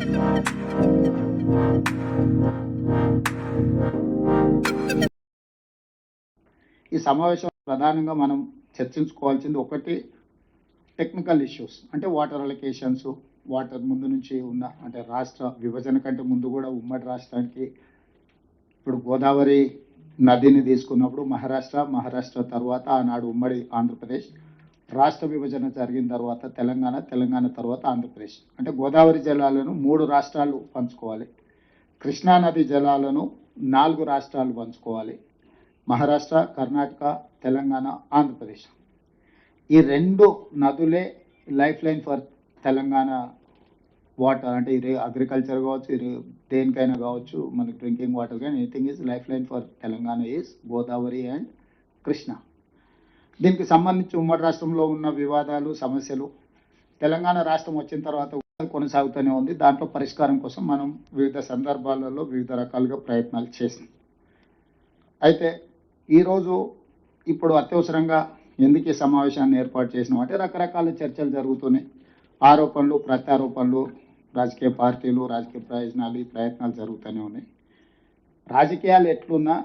ఈ సమావేశం ప్రధానంగా మనం చర్చించుకోవాల్సింది ఒకటి టెక్నికల్ ఇష్యూస్ అంటే వాటర్ అలొకేషన్స్ వాటర్ ముందు నుంచి ఉన్న అంటే రాష్ట్ర విభజన కంటే ముందు కూడా ఉమ్మడి రాష్ట్రానికి ఇప్పుడు గోదావరి నదిని తీసుకున్నప్పుడు మహారాష్ట్ర మహారాష్ట్ర తర్వాత ఆనాడు ఉమ్మడి ఆంధ్రప్రదేశ్ రాష్ట్ర విభజన జరిగిన తర్వాత తెలంగాణ తెలంగాణ తర్వాత ఆంధ్రప్రదేశ్. అంటే గోదావరి జలాలను మూడు రాష్ట్రాలు పంచుకోవాలి. కృష్ణా నది జలాలను నాలుగు రాష్ట్రాలు పంచుకోవాలి. మహారాష్ట్ర కర్ణాటక తెలంగాణ ఆంధ్రప్రదేశ్. ఈ రెండు నదులే life line for Telangana water. అంటే ఇది అగ్రికల్చర్ కావచ్చు ఇది దేనికైనా కావచ్చు మనకి డ్రింకింగ్ వాటర్ కానీ anything is life line for Telangana is Godavari and Krishna. దీనికి సంబంధించి ఉమ్మడి రాష్ట్రంలో ఉన్న వివాదాలు సమస్యలు తెలంగాణ రాష్ట్రం వచ్చిన తర్వాత కొనసాగుతూనే ఉంది. దాంట్లో పరిష్కారం కోసం మనం వివిధ సందర్భాలలో వివిధ రకాలుగా ప్రయత్నాలు చేసాం అయితే ఈరోజు ఇప్పుడు అత్యవసరంగా ఎందుకు ఈ సమావేశాన్ని ఏర్పాటు చేసినాం అంటే రకరకాల చర్చలు జరుగుతున్నాయి. ఆరోపణలు ప్రత్యారోపణలు రాజకీయ పార్టీలు రాజకీయ ప్రయోజనాలు ఈ ప్రయత్నాలు జరుగుతూనే ఉన్నాయి. రాజకీయాలు ఎట్లున్నా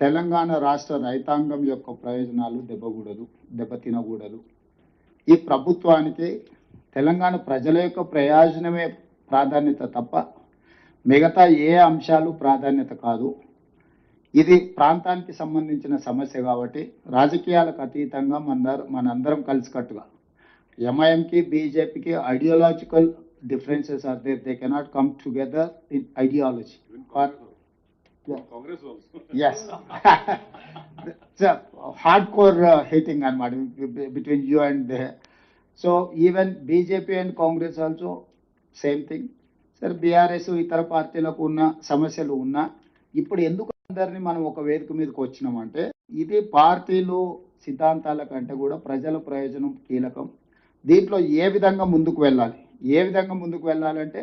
తెలంగాణ రాష్ట్ర రైతాంగం యొక్క ప్రయోజనాలు దెబ్బకూడదు దెబ్బతినకూడదు ఈ ప్రభుత్వానికి తెలంగాణ ప్రజల యొక్క ప్రయోజనమే ప్రాధాన్యత తప్ప మిగతా ఏ అంశాలు ప్రాధాన్యత కాదు. ఇది ప్రాంతానికి సంబంధించిన సమస్య కాబట్టి రాజకీయాలకు అతీతంగా మనందరం మనందరం కలిసికట్టుగా. ఎంఐఎంకి బీజేపీకి ideological differences are there they cannot come together in ideology also. Yes hard core hitting అనమాట between you and they so even BJP and Congress also same thing సరే బీఆర్ఎస్ ఇతర పార్టీలకు ఉన్న సమస్యలు ఉన్నా ఇప్పుడు ఎందుకు అందరినీ మనం ఒక వేదిక మీదకి వచ్చినామంటే ఇది పార్టీలు సిద్ధాంతాల కంటే కూడా ప్రజల ప్రయోజనం కీలకం. దీంట్లో ఏ విధంగా ముందుకు వెళ్ళాలి? ఏ విధంగా ముందుకు వెళ్ళాలంటే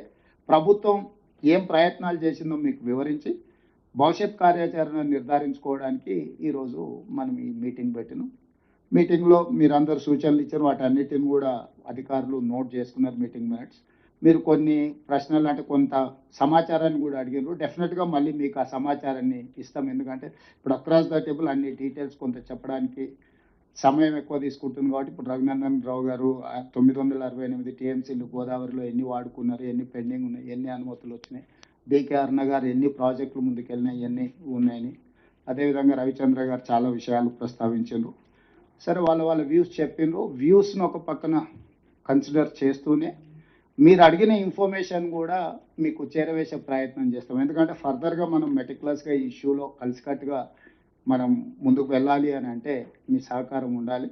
ప్రభుత్వం ఏం ప్రయత్నాలు చేసిందో మీకు వివరించి భవిష్యత్ కార్యాచరణ నిర్ధారించుకోవడానికి ఈరోజు మనం ఈ మీటింగ్ పెట్టిన. మీటింగ్లో మీరందరూ సూచనలు ఇచ్చారు. వాటన్నిటిని కూడా అధికారులు నోట్ చేసుకున్నారు మీటింగ్ మినిట్స్. మీరు కొన్ని ప్రశ్నలు అంటే కొంత సమాచారాన్ని కూడా అడిగారు డెఫినెట్గా మళ్ళీ మీకు ఆ సమాచారాన్ని ఇస్తాం. ఎందుకంటే ఇప్పుడు అక్రాస్ ద టేబుల్ అన్ని డీటెయిల్స్ కొంత చెప్పడానికి సమయం ఎక్కువ తీసుకుంటుంది కాబట్టి ఇప్పుడు రఘునందన్ రావు గారు తొమ్మిది వందల అరవై ఎనిమిది టీఎంసీలు గోదావరిలో ఎన్ని వాడుకున్నారు ఎన్ని పెండింగ్ ఉన్నాయి ఎన్ని అనుమతులు వచ్చినాయి డికే అర్ణ గారు ఎన్ని ప్రాజెక్టులు ముందుకెళ్ళినాయి ఎన్ని ఉన్నాయని. అదేవిధంగా రవిచంద్ర గారు చాలా విషయాలు ప్రస్తావించారు సరే వాళ్ళ వాళ్ళ వ్యూస్ చెప్పిండ్రు. వ్యూస్ను ఒక పక్కన కన్సిడర్ చేస్తూనే మీరు అడిగిన ఇన్ఫర్మేషన్ కూడా మీకు చేరవేసే ప్రయత్నం చేస్తాం. ఎందుకంటే ఫర్దర్గా మనం మెటిక్యులస్గా ఈ ఇష్యూలో కలిసికట్టుగా మనం ముందుకు వెళ్ళాలి అని అంటే మీ సహకారం ఉండాలి.